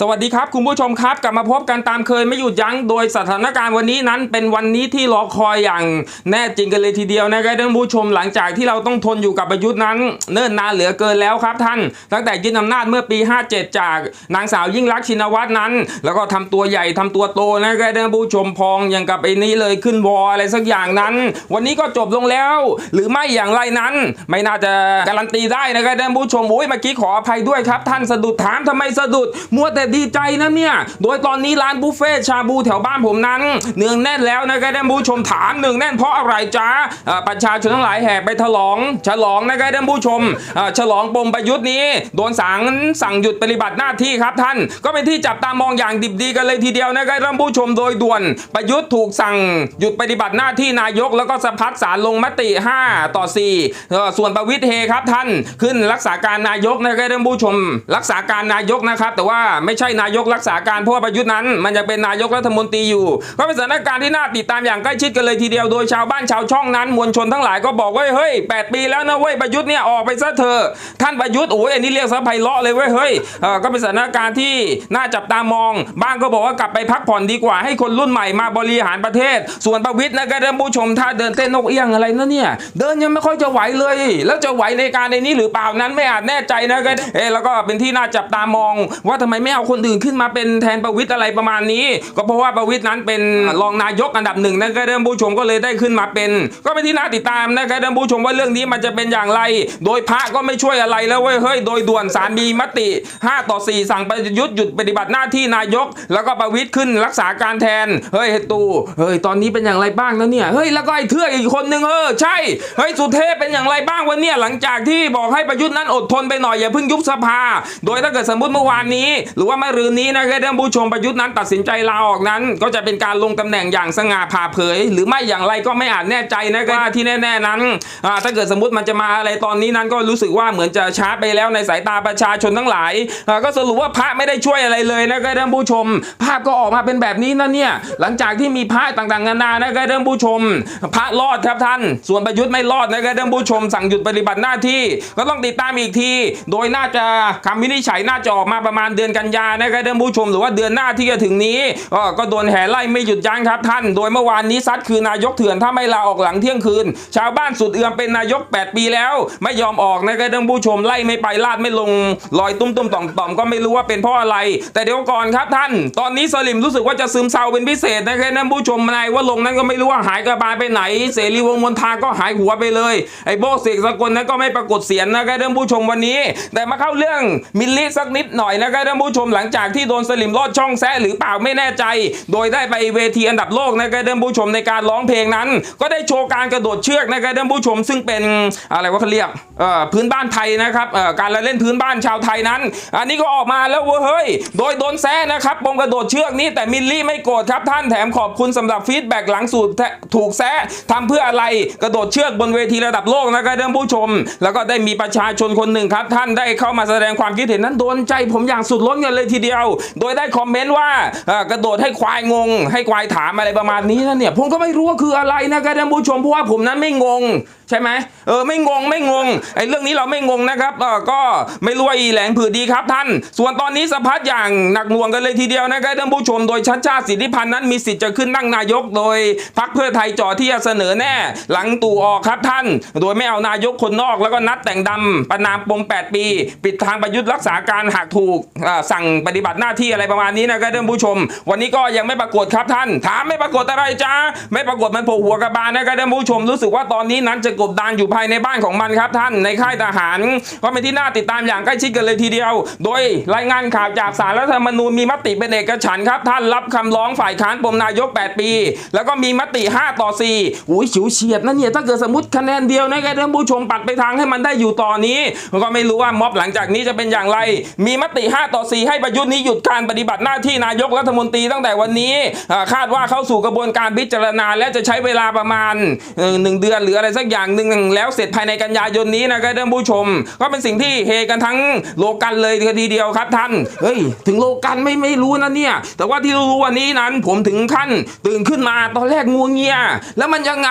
สวัสดีครับคุณผู้ชมครับ กลับมาพบกันตามเคยไม่หยุดยั้งโดยสถานการณ์วันนี้นั้น เป็นวันนี้ที่รอคอยอย่างแน่จริงกันเลยทีเดียวนะครับท่านผู้ชมหลังจากที่เราต้องทนอยู่กับประยุทธ์นั้น เนิ่นนานเหลือเกินแล้วครับท่าน ตั้งแต่ยึดอำนาจเมื่อปี 57 จากนางสาวยิ่งรักชินวัตรนั้น แล้วก็ทำตัวใหญ่ทำตัวโตนะครับท่านผู้ชมพองอย่างกับไอ้นี้เลยขึ้นวออะไรสักอย่างนั้น วันนี้ก็จบลงแล้ว หรือไม่อย่างไรนั้น ไม่น่าจะการันตีได้นะครับท่านผู้ชมโอ้ยเมื่อกี้ขออภัยด้วยครับ ท่านสะดุดถามทำไมสะดุดมัวแต่ดีใจนะเนี่ย โดยตอนนี้ร้านบุฟเฟ่ต์ชาบูแถวบ้านผมนั้น เนืองแน่นแล้วนะครับท่านผู้ชมถามหนึ่งแน่นเพราะอะไรจ๊ะประชาชนทั้งหลายแห่ไปฉลอง ฉลองนะครับท่านผู้ชม ฉลองปมประยุทธ์นี้ โดนสั่งสั่งหยุดปฏิบัติหน้าที่ครับท่าน ก็เป็นที่จับตามองอย่างดิบดีกันเลยทีเดียวนะครับท่านผู้ชมโดยด่วน ประยุทธ์ถูกสั่งหยุดปฏิบัติหน้าที่นายก แล้วก็สะพัดสารลงมติ 5 ต่อ 4 ส่วนประวิทย์เฮครับท่าน ขึ้นรักษาการนายกนะครับท่านผู้ชม รักษาการนายกนะครับ แต่ว่าไม่ใช่นายกรักษาการเพราะประยุทธ์นั้น มันยังเป็นนายกรัฐมนตรีอยู่ ก็เป็นสถานการณ์ที่น่าติดตามอย่างใกล้ชิดกันเลยทีเดียวโดยชาวบ้านชาวช่องนั้นมวลชนทั้งหลายก็บอกว่าเฮ้ยแปดปีแล้วนะเว้ยประยุทธ์เนี่ยออกไปซะเถอะท่านประยุทธ์โอ้ยอันนี้เรียกซะไพเราะเลยเว้ยเฮ้ยก็เป็นสถานการณ์ที่น่าจับตามอง บ้างก็บอกว่ากลับไปพักผ่อนดีกว่าให้คนรุ่นใหม่มาบริหารประเทศ ส่วนประวิทย์นะครับท่านผู้ชมถ้าเดินเต้นนกเอี้ยงอะไรนะเนี่ยเดินยังไม่ค่อยจะไหวเลย แล้วจะไหวในการในนี้หรือเปล่านั้นไม่อาจแน่ใจนะครับเอะแล้วก็เป็นที่น่าจับตามองว่าทำไมไม่เอาคนอื่นขึ้นมาเป็นแทนประวิทย์อะไรประมาณนี้ ก็เพราะว่าประวิทย์นั้นเป็นรองนายกอันดับหนึ่งนะครับท่านผู้ชมก็เลยได้ขึ้นมาเป็น ก็เป็นที่น่าติดตามนะครับท่านผู้ชมว่าเรื่องนี้มันจะเป็นอย่างไร โดยพระก็ไม่ช่วยอะไรแล้วเว้ยเฮ้ยโดยด่วนสารมีมติ 5 ต่อ 4 สั่งประยุทธ์หยุดปฏิบัติหน้าที่นายก แล้วก็ประวิทย์ขึ้นรักษาการแทนเฮ้ยเฮตูเฮ้ยตอนนี้เป็นอย่างไรบ้างแล้วเนี่ยเฮ้ยแล้วก็ไอ้เทือกอีกคนนึงเออใช่เฮ้ยสุเทพเป็นอย่างไรบ้างวันเนี่ยหลังจากที่บอกให้ประยุทธ์นั้นอดทนไปหน่อยอย่าเพิ่งยุบสภา โดยถ้าเกิดสมมติเมื่อวานนี้หรือว่าเมื่อรืนนี้นะครับท่านผู้ชมประยุทธ์นั้นตัดสินใจลาออกนั้น ก็จะเป็นการลงตำแหน่งอย่างสง่าผ่าเผย หรือไม่อย่างไรก็ไม่อาจแน่ใจนะครับที่แน่ ๆนั้นถ้าเกิดสมมติมันจะมาอะไรตอนนี้นั้นก็รู้สึกว่าเหมือนจะช้าไปแล้วในสายตาประชาชนทั้งหลาย ก็สรุปว่าพระไม่ได้ช่วยอะไรเลยนะครับท่านผู้ชม ภาพก็ออกมาเป็นแบบนี้นะเนี่ยหลังจากที่มีพระต่างๆนานานะครับท่านผู้ชม พระรอดครับท่าน ส่วนประยุทธ์ไม่รอดนะครับท่านผู้ชม สั่งหยุดปฏิบัติหน้าที่ ก็ต้องติดตามอีกที โดยน่าจะคำวินิจฉัยน่าจะออกมาประมาณเดือนกันยานะครับท่านผู้ชมหรือว่าเดือนหน้าที่จะถึงนี้ก็โดนแห่ไล่ไม่หยุดยั้งครับท่าน โดยเมื่อวานนี้ซัดคือนายกเถื่อนถ้าไม่ลาออกหลังเที่ยงคืน ชาวบ้านสุดเอือมเป็นนายก 8 ปีแล้ว ไม่ยอมออกนะครับท่านผู้ชมไล่ไม่ไปลาดไม่ลงลอยตุ้มตุ้มต่อมต่อมก็ไม่รู้ว่าเป็นเพราะอะไร แต่เดี๋ยวก่อนครับท่าน ตอนนี้สลิมรู้สึกว่าจะซึมเศร้าเป็นพิเศษนะครับท่านผู้ชมนายว่าลงนั้นก็ไม่รู้ว่าหายกระบายไปไหน เสรีวงมนทาก็หายหัวไปเลยไอ้โบเสกสกลนั้นก็ไม่ปรากฏเสียงนะครับท่านผู้ชมวันนี้ แต่มาเข้าเรื่องมิลลิสักนิดหน่อยนะครับท่านผู้ชมหลังจากที่โดนสลิมลอดช่องแซะหรือเปล่าไม่แน่ใจ โดยได้ไปเวทีอันดับโลกนะครับท่านผู้ชมในการร้องเพลงนั้น ก็ได้โชว์การกระโดดเชือกนะครับท่านผู้ชม ซึ่งเป็นอะไรว่าเขาเรียกพื้นบ้านไทยนะครับการละเล่นพื้นบ้านชาวไทยนั้น อันนี้ก็ออกมาแล้วเว้ยเฮ้ย โดยโดนแซะนะครับปมกระโดดเชือกนี้แต่มิลลี่ไม่โกรธครับท่านแถมขอบคุณสำหรับฟีดแบ็กหลังสูตรถูกแซะทำเพื่ออะไรกระโดดเชือกบนเวทีระดับโลกนะครับท่านผู้ชม แล้วก็ได้มีประชาชนคนหนึ่งครับท่านได้เข้ามาแสดงความคิดเห็นนั้นโดนใจผมอย่างสุดล้นกันเลยทีเดียว โดยได้คอมเมนต์ว่ากระโดดให้ควายงง ให้ควายถามอะไรประมาณนี้นะเนี่ยผมก็ไม่รู้ว่าคืออะไรนะครับท่านผู้ชมเพราะว่าผมนั้นไม่งง ใช่ไหมเออไม่งงไม่งงไอ้เรื่องนี้เราไม่งงนะครับเออก็ไม่รู้ว่าอีแหลงผือดีครับท่าน ส่วนตอนนี้สะพัดอย่างหนักหน่วงกันเลยทีเดียวนะครับท่านผู้ชมโดยชัดชาติสิทธิพันธ์นั้นมีสิทธิ์จะขึ้นนั่งนายกโดยพรรคเพื่อไทยจ่อที่จะเสนอแน่ หลังตู่ออกครับท่าน โดยไม่เอานายกคนนอกแล้วก็นัดแต่งดำประนามปม 8 ปี ปิดทางประยุทธ์รักษาการหากถูกสั่งปฏิบัติหน้าที่อะไรประมาณนี้นะครับท่านผู้ชม วันนี้ก็ยังไม่ปรากฏครับท่าน ถามไม่ปรากฏอะไรจ้าไม่ปรากฏมันโผล่หัวกระบาลนะครับท่านผู้ชมรู้สึกว่าตอนนี้นั้นจะกบดานอยู่ภายในบ้านของมันครับท่านในค่ายทหารก็เป็นที่น่าติดตามอย่างใกล้ชิดกันเลยทีเดียว โดยรายงานข่าวจากสารรัฐธรรมนูญมีมติเป็นเอกฉันท์ครับท่านรับคำร้องฝ่ายค้านปมนายก 8 ปี แล้วก็มีมติ 5 ต่อ4อุ้ยฉิวเฉียดนะเนี่ยถ้าเกิดสมมติคะแนนเดียวนะครับท่านผู้ชมปัดไปทางให้มันได้อยู่ต่อนี้ก็ไม่รู้ว่าม็อบหลังจากนี้จะเป็นอย่างไร มีมติ 5 ต่อ 4 ให้ประยุทธ์นี้หยุดการปฏิบัติหน้าที่นายกรัฐมนตรีตั้งแต่วันนี้ คาดว่าเข้าสู่กระบวนการพิจารณาและจะใช้เวลาประมาณเอ่อหนึ่งเดือนหรืออะไรสักอย่างอย่างหนึ่งแล้วเสร็จภายในกันยายนนี้นะครับท่านผู้ชม ก็เป็นสิ่งที่เฮกันทั้งโลกันเลยทีเดียวครับท่านเฮ้ยถึงโลกันไม่ไม่รู้นะเนี่ย แต่ว่าที่รู้วันนี้นั้นผมถึงขั้นตื่นขึ้นมาตอนแรกงัวเงีย แล้วมันยังไง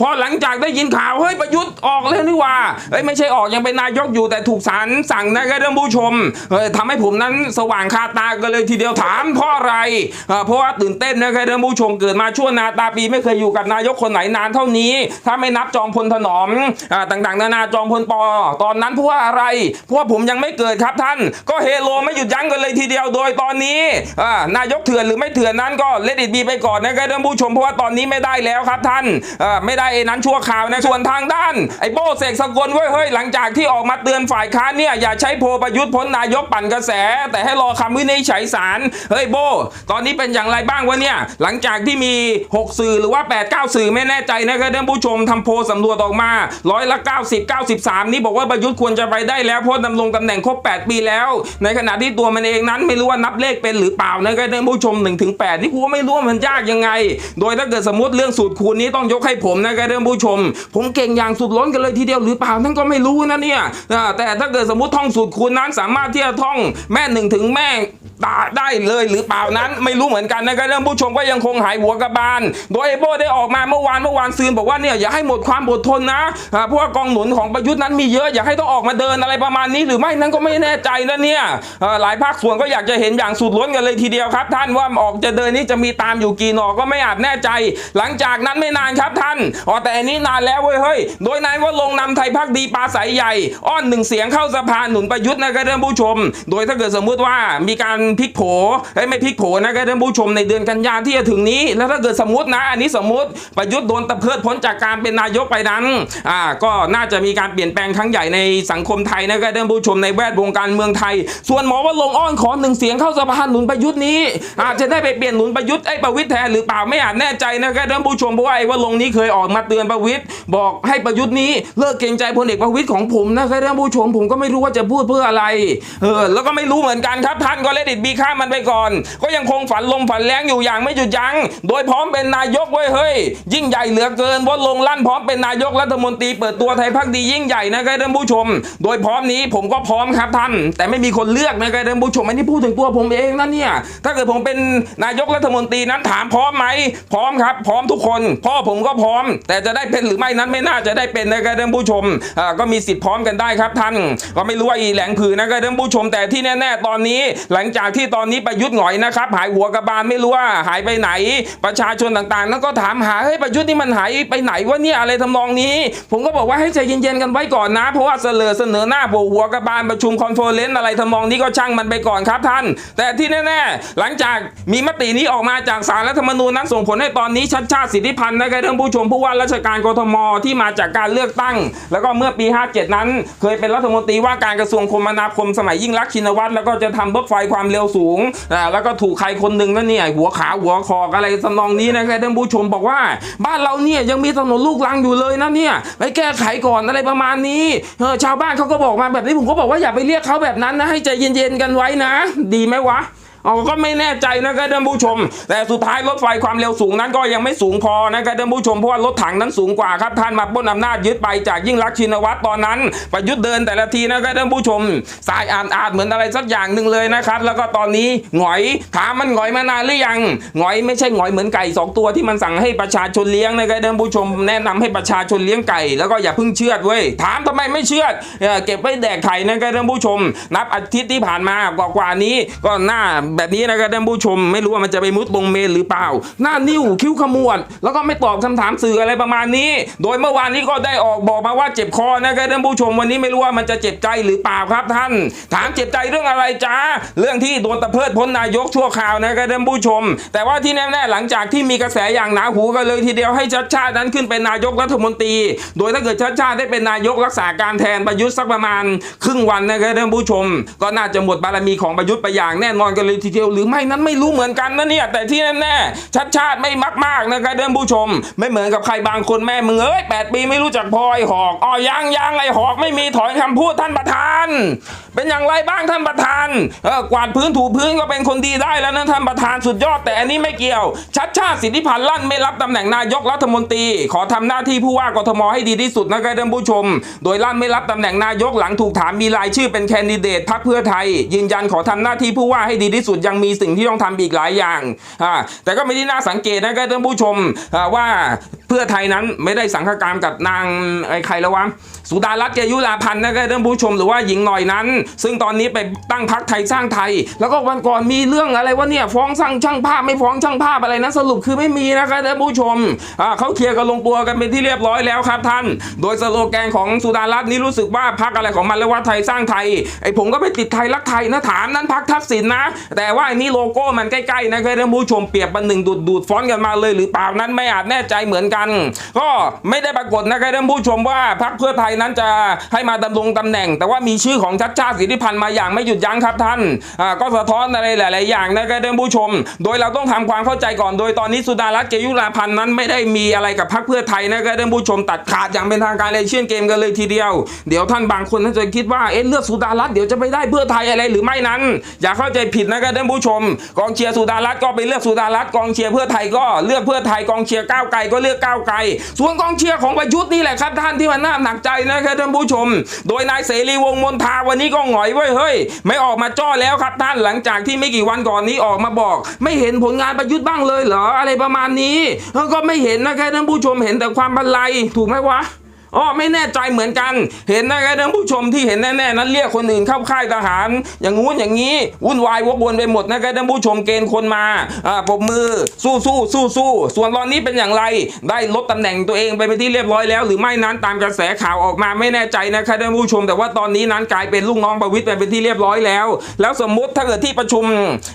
พอหลังจากได้ยินข่าวเฮ้ยประยุทธ์ออกแล้วนี่ว่าเฮ้ยไม่ใช่ออกยังเป็นนายกอยู่แต่ถูกศาลสั่งนะครับท่านผู้ชมเฮ้ยทำให้ผมนั้นสว่างคาตากันเลยทีเดียวถามเพราะอะไรเพราะว่าตื่นเต้นนะครับท่านผู้ชมเกิดมาชั่วนาตาปีไม่เคยอยู่กับนายกคนไหนนานเท่านี้ ถ้าไม่นับจอมพลนอมต่างๆ นานาจอมพลปอ ตอนนั้นพว่าอะไรพว่าผมยังไม่เกิดครับท่าน ก็เฮโลไม่หยุดยั้งกันเลยทีเดียวโดยตอนนี้นายกเถื่อนหรือไม่เถื่อนนั้นก็เลดิตบีไปก่อนนะครับท่านผู้ชมเพราะว่าตอนนี้ไม่ได้แล้วครับท่านไม่ได้ไอ้นั้นชั่วข่าวนะส่วนทางด้านไอ้โบ้เสกสกลเว้ยเฮ้ยหลังจากที่ออกมาเตือนฝ่ายค้านเนี่ยอย่าใช้โพลประยุทธ์พ้นนายกปั่นกระแส แต่ให้รอคำวินิจฉัยศาลเฮ้ยโบตอนนี้เป็นอย่างไรบ้างวะเนี่ยหลังจากที่มี 6 สื่อหรือว่า 8 9 สื่อไม่แน่ใจนะครับท่านผู้ชมทำโพลสำรวจออกมาร้อยละ 90 93 นี่บอกว่าประยุทธ์ควรจะไปได้แล้วเพราะดำรงตำแหน่งครบ 8 ปีแล้ว ในขณะที่ตัวมันเองนั้นไม่รู้ว่านับเลขเป็นหรือเปล่านะครับท่านผู้ชม1ถึง8นี่กูก็ไม่รู้ว่ามันยากยังไง โดยถ้าเกิดสมมติเรื่องสูตรคูณนี้ต้องยกให้ผมนะครับท่านผู้ชม ผมเก่งอย่างสุดล้นกันเลยทีเดียวหรือเปล่านั่นก็ไม่รู้นะเนี่ยแต่ถ้าเกิดสมมติท่องสูตรคูณนั้นสามารถที่จะท่องแม่หนึ่งถึงแม่ ตาได้เลยหรือเปล่านั้นไม่รู้เหมือนกันนะครับท่านผู้ชมก็ยังคงหายหัวกระบาล โดยไอ้โบได้ออกมาเมื่อวานเมื่อวานซืนบอกว่าเนี่ยอย่าให้หมดความอดทนนะเพราะว่ากองหนุนของประยุทธ์นั้นมีเยอะอย่าให้ต้องออกมาเดินอะไรประมาณนี้ หรือไม่นั้นก็ไม่แน่ใจนะเนี่ยหลายภาคส่วนก็อยากจะเห็นอย่างสุดล้นกันเลยทีเดียวครับ ท่านว่าออกจะเดินนี่จะมีตามอยู่กี่หนอก็ไม่อาจแน่ใจ หลังจากนั้นไม่นานครับท่านอ๋อแต่อันนี้นานแล้วเว้ยเฮ้ยโดยนายว่าลงค์นำไทยพักดีปลาใสใหญ่ อ้อนหนึ่งเสียงเข้าสภาหนุนประยุทธ์นะครับท่านผู้ชม โดยถ้าเกิดสมมุติว่ามีการพลิกโผเอ้ไม่พลิกโผนะครับท่านผู้ชมในเดือนกันยาที่จะถึงนี้ แล้วถ้าเกิดสมมตินะ อันนี้สมมติประยุทธ์โดนตะเพิดพ้นจากการเป็นนายกไปนั้นอ่าก็น่าจะมีการเปลี่ยนแปลงครั้งใหญ่ในสังคมไทยนะครับท่านผู้ชมในแวดวงการเมืองไทย ส่วนหมอว่าลงอ้อนขอหนึ่งเสียงเข้าสภาหนุนประยุทธ์นี้อาจจะได้ไปเปลี่ยนหนุนประยุทธ์ไอ้ประวิทย์แทนหรือเปล่าไม่อาจแน่ใจนะครับท่านผู้ชมเพราะว่าไอ้ว่าลงนี้เคยออกมาเตือนประวิทย์บอกให้ประยุทธ์นี้เลิกเกรงใจพลเอกประวิทย์ของผมนะครับท่านผู้ชมผมก็ไม่รู้ว่าจะพูดเพื่ออะไรเออแล้วก็ไม่รู้เหมือนกันครับท่านก็เลดิตบีข้ามันไปก่อน ก็ยังคงฝันลมฝันแรงอยู่อย่างไม่หยุดยัง้ง โดยพร้อมเป็นนายกเว้ยเฮ้ย ยิ่งใหญ่เหลือเกินว่าลงลั่นพร้อมเป็นนายกรัฐมนตรีเปิดตัวไทยพักดียิ่งใหญ่นะครับท่านผู้ชม โดยพร้อมนี้ผมก็พร้อมครับท่าน แต่ไม่มีคนเลือกนะครับท่านผู้ชมอันนี้พูดถึงตัวผมเองนะเนี่ยถ้าเกิดผมเป็นนายกรัฐมนตรีนั้นถามพร้อมไหมพร้อมครับ พร้อมทุกคน พ่อผมก็พร้อม แต่จะได้เป็นหรือไม่นั้นไม่น่าจะได้เป็นนะครับท่านผู้ชมก็มีสิทธิ์พร้อมกันได้ครับท่าน ก็ไม่รู้ว่าอีแหลงผือนะครับท่านผู้ชมแต่ที่แน่ ๆ ตอนนี้หลังจากที่ตอนนี้ประยุทธ์หงอยนะครับ หายหัวกระบาลไม่รู้ว่าหายไปไหน ประชาชนต่างๆ นั้นก็ถามหาเฮ้ยประยุทธ์นี่มันหายไปไหนวะเนี่ยอะไรทำนองนี้ ผมก็บอกว่าให้ใจเย็นๆกันไว้ก่อนนะ เพราะว่าเสนอเสนอหน้าโผหัวกระบาลประชุมคอนเฟอเรนซ์อะไรทำนองนี้ก็ช่างมันไปก่อนครับท่าน แต่ที่แน่ๆ หลังจากมีมตินี้ออกมาจากสารรัฐธรรมนูญนั้นส่งผลให้ตอนนี้ชัดชาติสิทธิพันธ์นะครับท่านผู้ชมผู้ว่าราชการกทมที่มาจากการเลือกตั้ง แล้วก็เมื่อปี 57 นั้น เคยเป็นรัฐมนตรีว่าการกระทรวงคมนาคมสมัยยิ่งรักชินวัตรแล้วก็จะทำรถไฟความเร็วสูงอ่าแล้วก็ถูกใครคนหนึ่งนั่นเนี่ยหัวขาหัวคออะไรสำนองนี้นะครับท่านผู้ชมบอกว่า บ้านเราเนี่ยยังมีถนนลูกรังอยู่เลยนะเนี่ยไปแก้ไขก่อนอะไรประมาณนี้เออชาวบ้านเขาก็บอกมาแบบนี้ผมก็บอกว่าอย่าไปเรียกเขาแบบนั้นนะให้ใจเย็นๆกันไว้นะ ดีไหมวะ อ๋อก็ไม่แน่ใจนะครับท่านผู้ชม แต่สุดท้ายรถไฟความเร็วสูงนั้นก็ยังไม่สูงพอนะครับท่านผู้ชมเพราะว่ารถถังนั้นสูงกว่าครับท่านมาป้นอำนาจยึดไปจากยิ่งรักชินวัตรตอนนั้นประยุทธ์เดินแต่ละทีนะครับท่านผู้ชม สายอ่านอาจเหมือนอะไรสักอย่างหนึ่งเลยนะครับ แล้วก็ตอนนี้หงอยถามมันหงอยมานานหรือยังหงอยไม่ใช่หงอยเหมือนไก่สองตัวที่มันสั่งให้ประชาชนเลี้ยงนะครับท่านผู้ชม แนะนำให้ประชาชนเลี้ยงไก่ แล้วก็อย่าเพิ่งเชื่อดเว้ยถามทำไมไม่เชือดเอเก็บไว้แดกไข่นะครับท่านผู้ชม นับอาทิตย์ที่ผ่านมากว่ากว่านี้ก็หน้าแบบนี้นะครับท่านผู้ชม ไม่รู้ว่ามันจะไปมุดลงเมนหรือเปล่า หน้านิ้วคิ้วขมวด แล้วก็ไม่ตอบคำถามสื่ออะไรประมาณนี้ โดยเมื่อวานนี้ก็ได้ออกบอกมาว่าเจ็บคอนะครับท่านผู้ชมวันนี้ไม่รู้ว่ามันจะเจ็บใจหรือเปล่าครับท่าน ถามเจ็บใจเรื่องอะไรจ้าเรื่องที่โดนตะเพิดพ้นนายกชั่วคราวนะครับท่านผู้ชม แต่ว่าที่แน่ๆหลังจากที่มีกระแสอย่างหนาหูกันเลยทีเดียวให้ชัดชาตินั้นขึ้นเป็นนายกรัฐมนตรี โดยถ้าเกิดชัดชาติได้เป็นนายกรักษาการแทนประยุทธ์สักประมาณ ครึ่งวันนะครับท่านผู้ชม ก็น่าจะหมดบารมีของประยุทธ์ไปอย่างแน่นอนกันเลยทีเดียวหรือไม่นั้นไม่รู้เหมือนกันนะเนี่ยแต่ที่แน่ๆชัดชาติไม่มากมากนะครับท่านผู้ชม ไม่เหมือนกับใครบางคนแม่มึงเอ้ยแปดปีไม่รู้จักพอไอหอกอ๋อยังยังไอหอกไม่มีถอนคำพูดท่านประธาน เป็นอย่างไรบ้างท่านประธานเออกวาดพื้นถูพื้นก็เป็นคนดีได้แล้วนะท่านประธานสุดยอดแต่อันนี้ไม่เกี่ยว ชัดชาติสิทธิพันธ์ลั่นไม่รับตำแหน่งนายกรัฐมนตรี ขอทำหน้าที่ผู้ว่ากทมให้ดีที่สุดนะครับท่านผู้ชม โดยลั่นไม่รับตำแหน่งนายกหลังถูกถามมีรายชื่อเป็นแคนดิเดตพรรคเพื่อไทย ยืนยันขอทำหน้าที่ผู้ว่าให้ดีที่สุดยังมีสิ่งที่ต้องทำอีกหลายอย่างแต่ก็ไม่ได้น่าสังเกตนะครับท่านผู้ชมว่าเพื่อไทยนั้นไม่ได้สังฆกรรมกับนางไอ้ใครแล้ววะสุดารัตน์เกยุราพันธ์นะครับท่านผู้ชมหรือว่าหญิงหน่อยนั้น ซึ่งตอนนี้ไปตั้งพักไทยสร้างไทย แล้วก็วันก่อนมีเรื่องอะไรว่าเนี่ยฟ้องสร้างช่างภาพไม่ฟ้องช่างภาพอะไรนะสรุปคือไม่มีนะครับท่านผู้ชมอ่าเขาเคลียร์กันลงตัวกันเป็นที่เรียบร้อยแล้วครับท่าน โดยสโลแกนของสุดารัตน์นี่รู้สึกว่าพักอะไรของมันแล้วว่าไทยสร้างไทยไอ้ผมก็ไปติดไทยรักไทยนะถามนั้นพักทักษิณนะ แต่ว่าอันนี้โลโก้มันใกล้ๆนะครับท่านผู้ชมเปรียบเป็นหนึ่งดูดดูดฟอนกันมาเลยหรือเปล่านั้นไม่อาจแน่ใจเหมือนกันก็ไม่ได้ปรากฏนะครับท่านผู้ชมว่าพรรคเพื่อไทยนั้นจะให้มาดำรงตำแหน่ง แต่ว่ามีชื่อของชัดชาติสิทธิพันธ์มาอย่างไม่หยุดยั้งครับท่านก็สะท้อนอะไรหลาย ๆ อย่างนะครับท่านผู้ชม โดยเราต้องทำความเข้าใจก่อนโดยตอนนี้สุดารัตน์เกยุราพันธ์นั้นไม่ได้มีอะไรกับพรรคเพื่อไทยนะครับท่านผู้ชมตัดขาดอย่างเป็นทางการเลยเชื่อเกมกันเลยทีเดียว เดี๋ยวท่านบางคนน่าจะคิดว่าเอ๊ะเลือกสุดารัตน์เดี๋ยวจะไปได้เพื่อไทยอะไรหรือไม่นั้น อย่าเข้าใจผิดนะครับท่านผู้ชม กองเชียร์สุดารัตน์ก็ไปเลือกสุดารัตน์กองเชียร์เพื่อไทยก็เลือกเพื่อไทยกองเชียร์ก้าวไกลก็เลือกก้าวไกล ส่วนกองเชียร์ของประยุทธ์นี่แหละครับท่านที่มันน่าหนักใจนะครับท่านผู้ชม โดยนายเสรีวงมนทาวันนี้ก็หงอยเว้ยเฮ้ยไม่ออกมาจ้อแล้วครับท่านหลังจากที่ไม่กี่วันก่อนนี้ออกมาบอก ไม่เห็นผลงานประยุทธ์บ้างเลยเหรออะไรประมาณนี้ก็ไม่เห็นนะครับท่านผู้ชมเห็นแต่ความบันไลถูกไหมวะ อ๋อไม่แน่ใจเหมือนกัน เห็นนะครับท่านผู้ชมที่เห็นแน่ๆนั้นเรียกคนอื่นเข้าค่ายทหาร อย่างงู้นอย่างนี้ วุ่นวายวกวนไปหมดนะครับท่านผู้ชมเกณฑ์คนมาอ่าปรบมือสู้สู้สู้สู้ส่วนตอนนี้เป็นอย่างไร ได้ลดตำแหน่งตัวเองไปเป็นที่เรียบร้อยแล้ว หรือไม่นั้นตามกระแสข่าวออกมาไม่แน่ใจนะครับท่านผู้ชม แต่ว่าตอนนี้นั้นกลายเป็นลูกน้องประวิตรไปเป็นที่เรียบร้อยแล้ว แล้วสมมุติถ้าเกิดที่ประชุม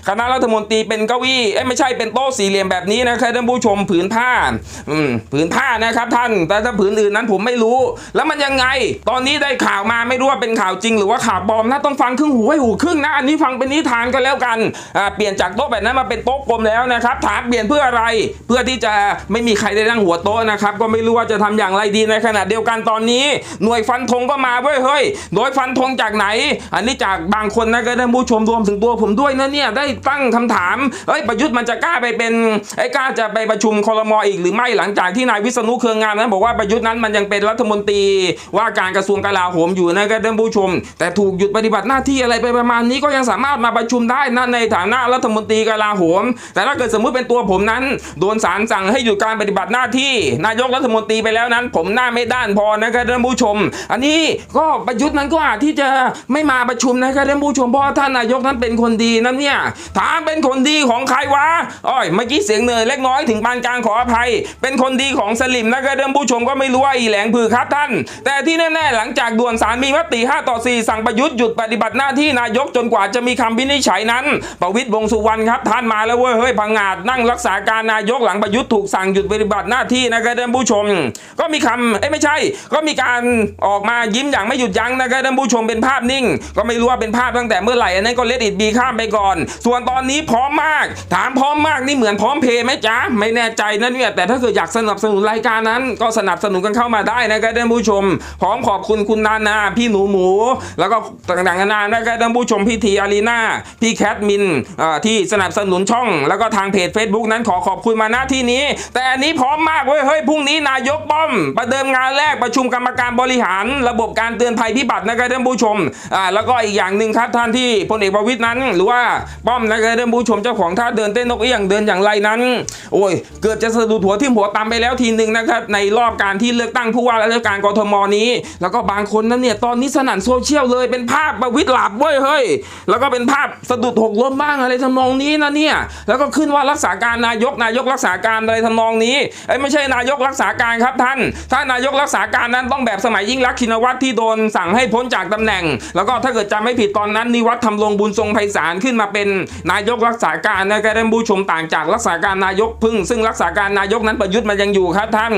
คณะรัฐมนตรีเป็นเก้าอี้เอ้ไม่ใช่เป็นโต๊ะสี่เหลี่ยมแบบนี้นะครับท่านผู้ชมผืนผ้าอืมผืนผ้านะครับท่านแต่ถ้าผืนอื่นนั้นผมไม่รู้แล้วมันยังไง ตอนนี้ได้ข่าวมาไม่รู้ว่าเป็นข่าวจริง หรือว่าข่าวปลอมนะต้องฟังครึ่งหูให้หูครึ่งนะอันนี้ฟังเป็นนิทานก็แล้วกันอ่าเปลี่ยนจากโต๊ะแบบนั้นมาเป็นโต๊ะกลมแล้วนะครับถามเปลี่ยนเพื่ออะไร เพื่อที่จะไม่มีใครได้นั่งหัวโต๊ะนะครับก็ไม่รู้ว่าจะทำอย่างไรดีในขณะเดียวกันตอนนี้ หน่วยฟันธงก็มาเว้ยเฮ้ยโดยฟันธงจากไหน อันนี้จากบางคนนะก็ได้ผู้ชมรวมถึงตัวผมด้วยนะเนี่ยได้ตั้งคำถามเอ้ยประยุทธ์มันจะกล้าไปเป็นไอ้ยกล้าจะไปประชุมคอรมออีกหรือไม่หลังจากที่นายวิษณุเครืองามนั้นบอกว่าประยุทธ์นั้นมันยังเป็นรัฐมนตรี ว่าการกระทรวงกลาโหมอยู่นะครับท่านผู้ชม แต่ถูกหยุดปฏิบัติหน้าที่อะไรไปประมาณนี้ก็ยังสามารถมาประชุมได้นะในฐานะรัฐมนตรีกลาโหม แต่ถ้าเกิดสมมุติเป็นตัวผมนั้นโดนศาลสั่งให้หยุดการปฏิบัติหน้าที่ นายกรัฐมนตรีไปแล้วนั้น ผมหน้าไม่ด้านพอนะครับท่านผู้ชม อันนี้ก็ประยุทธ์นั้นก็อาจที่จะไม่มาประชุมนะครับท่านผู้ชมเพราะท่านนายกนั้นเป็นคนดีนั่นเนี่ยถามเป็นคนดีของใครวะอ้อยเมื่อกี้เสียงเหนื่อยเล็กน้อยถึงปานกลางขออภัย เป็นคนดีของสลิมนะครับท่านผู้ชมก็ไม่รู้ว่าอีแหลงผือครับท่าน แต่ที่แน่ๆหลังจากด่วนสารมีมติ 5 ต่อ 4 สั่งประยุทธ์หยุดปฏิบัติหน้าที่นายกจนกว่าจะมีคำวินิจฉัยนั้น ประวิตรวงสุวรรณครับท่านมาแล้วเว้ยเฮ้ยพังงาดนั่งรักษาการนายกหลังประยุทธ์ถูกสั่งหยุดปฏิบัติหน้าที่นะครับท่านผู้ชม ก็มีคำเอ้ไม่ใช่ ก็มีการออกมายิ้มอย่างไม่หยุดยั้งนะครับท่านผู้ชมเป็นภาพนิ่ง ก็ไม่รู้ว่าเป็นภาพตั้งแต่เมื่อไหร่อันนั้นก็เลดอิดบีข้ามไปก่อน ส่วนตอนนี้พร้อมมาก ถามพร้อมมากนี่เหมือนพร้อมเพย์ไหมจ๊ะไม่แน่ใจนะเนี่ยแต่ถ้าเกิดอยากสนับสนุนรายการนั้น ก็สนับสนุนกันเข้ามาได้นะครับท่านผู้ชม พร้อมขอบคุณคุณนานาพี่หนูหมู แล้วก็ต่างๆนานานะครับท่านผู้ชมพี่ทีอารีนาพี่แคทมินที่สนับสนุนช่อง แล้วก็ทางเพจ Facebook นั้นขอขอบคุณมาณที่นี้ แต่อันนี้พร้อมมากเว้ยเฮ้ยพรุ่งนี้นายกป้อม ประเดิมงานแรกประชุมกรรมการบริหาร ระบบการเตือนภัยพิบัตินะครับท่านผู้ชมอ่าแล้วก็อีกอย่างหนึ่งครับท่านที่พลเอกประวิตยนั้น หรือว่าป้อมนะครับท่านผู้ชมเจ้าของท่าเดินเต้นนกเอี้ยงเดินอย่างไรนั้น โอ้ยเกิดจะสะดุดหัวทิ่มหัวตามไปแล้วทีหนึ่งนะครับในรอบการที่เลือกตั้งผู้ว่าราชการกทมนี้ แล้วก็บางคนนั้นเนี่ยตอนนี้สนั่นโซเชียลเลยเป็นภาพประวิตรหลับเว้ยเฮ้ยแล้วก็เป็นภาพสะดุดหกล้มบ้างอะไรทำนองนี้นะเนี่ยแล้วก็ขึ้นว่ารักษาการนายกนายกรักษาการอะไรทำนองนี้ไอ้ไม่ใช่นายกรักษาการครับท่าน ถ้านายกรักษาการนั้นต้องแบบสมัยยิ่งรักชินวัตรที่โดนสั่งให้พ้นจากตำแหน่ง แล้วก็ถ้าเกิดจำไม่ผิดตอนนั้นนิวัฒน์ทำรงบุญทรงไพศาลขึ้นมาเป็นนายกรักษาการนะครับท่านผู้ชมต่างจากรักษาการนายกพึ่ง ซึ่งรักษาการนายกนั้นประยุทธ์มันยังอยู่ครับท่าน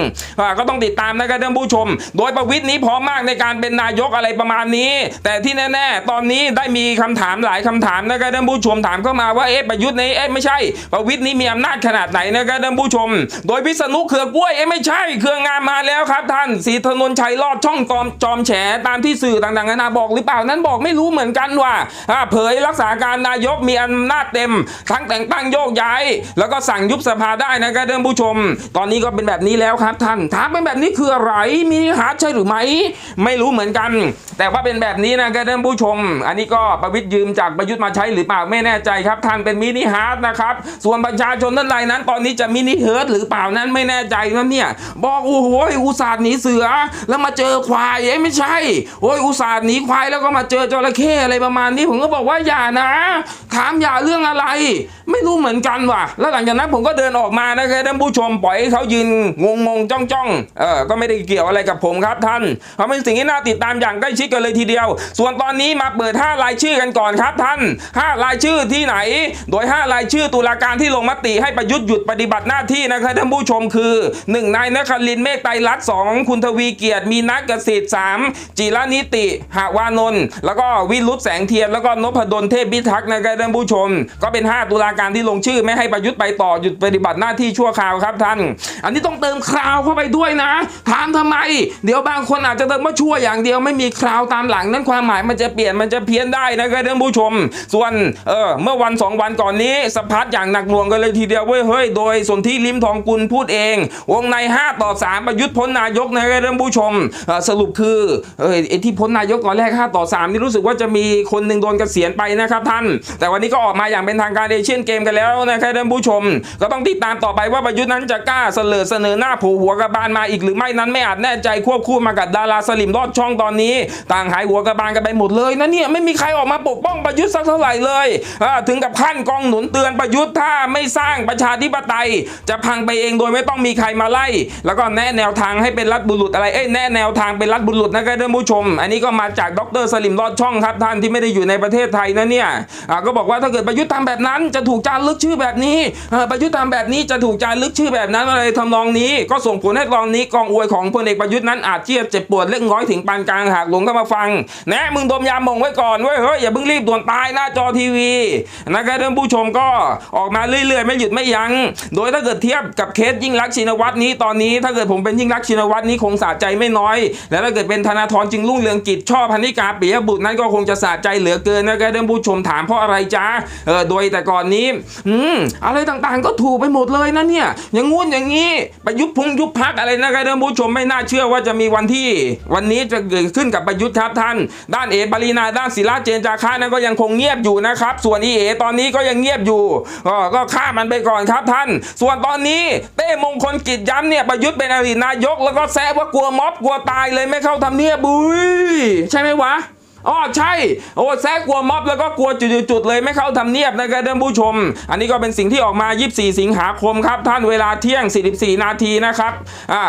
ก็ต้องติดตามนะครับท่านผู้ชมชม โดยประวิตรนี้พร้อมมากในการเป็นนายกอะไรประมาณนี้ แต่ที่แน่ๆ ตอนนี้ได้มีคำถามหลายคำถามนะครับท่านผู้ชมถามเข้ามาว่าเอ๊ะประยุทธ์นี้เอ๊ะไม่ใช่ ประวิตรนี้มีอำนาจขนาดไหนนะครับท่านผู้ชม โดยพิษณุเครือกล้วยเอ๊ะไม่ใช่ เครืองามมาแล้วครับ ท่านศรีถนนชัยรอดช่องกอมจอมแฉตามที่สื่อต่างๆนานาบอกหรือเปล่านั้นบอกไม่รู้เหมือนกันว่าเผยรักษาการนายกมีอำนาจเต็ม ทั้งแต่งตั้งโยกย้าย แล้วก็สั่งยุบสภาได้นะครับท่านผู้ชม ตอนนี้ก็เป็นแบบนี้แล้วครับท่านถามเป็นแบบนี้คืออะไรมีหาใช่หรือไม่ไม่รู้เหมือนกัน แต่ว่าเป็นแบบนี้นะครับท่านผู้ชม อันนี้ก็ประวิตรยืมจากประยุทธ์มาใช้หรือเปล่าไม่แน่ใจครับท่านเป็นมินิฮาร์ดนะครับส่วนประชาชนท่านใดนั้น ตอนนี้จะมินิเฮิร์ตหรือเปล่านั้นไม่แน่ใจนะเนี่ยบอกโอ้โหอุตส่าห์หนีเสือ แล้วมาเจอควายเอ้ไม่ใช่โอ้ยอุตส่าห์หนีควายแล้วก็มาเจอจระเข้อะไรประมาณนี้ผมก็บอกว่าอย่านะถามอย่าเรื่องอะไร ไม่รู้เหมือนกันว่ะ แล้วหลังจากนั้นผมก็เดินออกมานะครับท่านผู้ชมปล่อยให้เขายืนงงงๆจ้องจ้องๆเออก็ไม่ได้เกี่ยวอะไระไรกับผมครับท่านเพราะเป็นสิ่งที่น่าติดตามอย่างใกล้ชิดกันเลยทีเดียว ส่วนตอนนี้มาเปิด 5 รายชื่อกันก่อนครับท่าน 5 รายชื่อที่ไหน โดย 5 รายชื่อตุลาการที่ลงมติให้ประยุทธ์หยุดปฏิบัติหน้าที่นะครับท่านผู้ชมคือ 1 นายนครินเมฆไตรรัตน์สองคุณทวีเกียรติมีนักเกษตรสามจิรนิติหาวานนท์แล้วก็วิรุธแสงเทียน แล้วก็นพดลเทพพิทักษ์นะครับท่านผู้ชม ก็เป็น 5 ตุลาการที่ลงชื่อไม่ให้ประยุทธ์ไปต่อหยุดปฏิบัติหน้าที่ชั่วคราวครับท่าน อันนี้ต้องเติมคราวเข้าไปด้วยนะถามทำไมเดี๋ยวบางคนอาจจะเติมว่าชั่วอย่างเดียวไม่มีคราวตามหลังนั้นความหมายมันจะเปลี่ยนมันจะเพี้ยนได้นะครับท่านผู้ชม ส่วนเออเมื่อวันสองวันก่อนนี้สะพัดอย่างหนักหน่วงกันเลยทีเดียวเว้ยเฮ้ยโดยสนที่ลิมทองกุลพูดเอง วงใน 5 ต่อ 3 ประยุทธ์พ้นนายกนะครับท่านผู้ชม สรุปคือเออที่พ้นนายกตอนแรก 5 ต่อ 3 นี่รู้สึกว่าจะมีคนหนึ่งโดนเกษียณไปนะครับท่าน แต่วันนี้ก็ออกมาอย่างเป็นทางการเอเชียนเกมกันแล้วนะครับท่านผู้ชม ก็ต้องติดตามต่อไปว่าประยุทธ์นั้นจะกล้าเสลอเสนอหน้าผูหัวกระบาลมาอีกหรือไม่นั้นไม่อาจแน่ใจควบคู่มากับดาราสลิมรอดช่องตอนนี้ ต่างหายหัวกระบาลกันไปหมดเลยนะเนี่ยไม่มีใครออกมาปกป้องประยุทธ์สักเท่าไหร่เลยถึงกับขั้นกองหนุนเตือนประยุทธ์ถ้าไม่สร้างประชาธิปไตย จะพังไปเองโดยไม่ต้องมีใครมาไล่ แล้วก็แนะแนวทางให้เป็นรัฐบุรุษอะไรเอ้ยแนะแนวทางเป็นรัฐบุรุษนะครับท่านผู้ชม อันนี้ก็มาจากดรสลิมรอดช่องครับท่านที่ไม่ได้อยู่ในประเทศไทยนะเนี่ยก็บอกว่าถ้าเกิดประยุทธ์ทำแบบนั้นจะถูกจารึกชื่อแบบนี้ประยุทธ์ทำแบบนี้จะถูกจารึกชื่อแบบนั้นอะไรทำนองนี้ ก็ส่งผลให้ตอนนี้กองอวยของพลเอกประยุทธ์นั้นอาจเจียบเจ็บปวดเล็กน้อยถึงปานกลางหากหลงเข้ามาฟังแนะมึงดมยาหมองไว้ก่อนเว้ยเฮ้ยอย่าเพิ่งรีบด่วนตายหน้าจอทีวีนะครับท่านผู้ชมก็ออกมาเรื่อยๆ ไม่หยุดไม่ยัง้งโดยถ้าเกิดเทียบกับเคสยิ่งรักชินวัตรนี้ตอนนี้ ถ้าเกิดผมเป็นยิ่งรักชินวัตรนี้คงสะใจไม่น้อย แล้วถ้าเกิดเป็นธนาธรจึงรุ่งเรืองกิจชอบพันิกาปิยบุตรนั้นก็คงจะสะใจเหลือเกินนะครับท่านผู้ชมถามเพราะอะไรจ้าเออโดยแต่ก่อนนี้อืมอะไรต่างๆก็ถูกไปหมดเลยนะเนี่ยอย่างงู้นอย่างนี้ประยุทธ์พุงยุบพักอะไรนะครับท่านผู้ชมไม่น่าเชื่อว่าจะมีวันที่ วันนี้จะเกิดขึ้นกับประยุทธ์ครับท่าน ด้านเอปรีนาด้านศิลาเจนจาคะนั้นก็ยังคงเงียบอยู่นะครับ ส่วนอีเอตอนนี้ก็ยังเงียบอยู่ ก็ก็ฆ่ามันไปก่อนครับท่าน ส่วนตอนนี้เต้มงคลกิจย้ำเนี่ยประยุทธ์เป็นอดีตนายก แล้วก็แซะว่ากลัวม็อบกลัวตายเลยไม่เข้าทำเนียบบุ้ยใช่ไหมวะ อ๋อใช่ โอ้แซกกลัวม็อบแล้วก็กลัวจุดๆเลยไม่เข้าทำเนียบนะครับท่านผู้ชม อันนี้ก็เป็นสิ่งที่ออกมา 24 สิงหาคมครับ ท่านเวลาเที่ยง 44 นาทีนะครับอ่า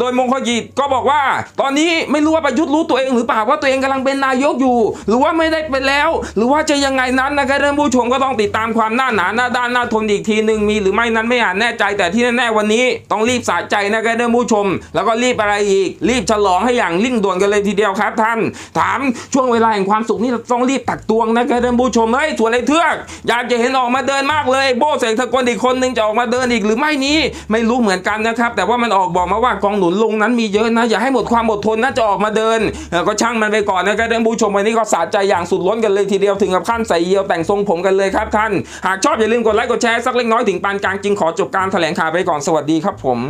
โดยมงคลกิจก็บอกว่า ตอนนี้ไม่รู้ว่าประยุทธ์รู้ตัวเองหรือเปล่าว่าตัวเองกำลังเป็นนายกอยู่ หรือว่าไม่ได้เป็นแล้ว หรือว่าจะยังไงนั้นนะครับท่านผู้ชมก็ต้องติดตามความหน้าหนาหน้าด้านหน้าทนอีกทีหนึ่งมีหรือไม่นั้นไม่อาจแน่ใจแต่ที่แน่ๆวันนี้ต้องรีบสะใจนะครับท่านผู้ชม แล้วก็รีบอะไรอีก รีบฉลองให้อย่างริ่งด่วนกันเลยทีเดียวครับท่าน ถามช่วงเวลาแห่งความสุขนี่ต้องรีบตักตวงนะครับท่านผู้ชมเฮ้ยส่วนไอ้เทือก อยากจะเห็นออกมาเดินมากเลย โบเสกตะกลอีกคนนึงจะออกมาเดินอีกหรือไม่นี้ไม่รู้เหมือนกันนะครับ แต่ว่ามันออกบอกมาว่ากองหนุนลงนั้นมีเยอะนะ อย่าให้หมดความอดทนนะจะออกมาเดินก็ช่างมันไปก่อนนะครับท่านผู้ชมวันนี้ก็สะใจอย่างสุดล้นกันเลยทีเดียวถึงกับขั้นใส่เยียวแต่งทรงผมกันเลยครับท่านหากชอบอย่าลืมกดไลค์กดแชร์สักเล็กน้อยถึงปานกลางจึงขอจบการแถลงข่าวไปก่อนสวัสดีครับผม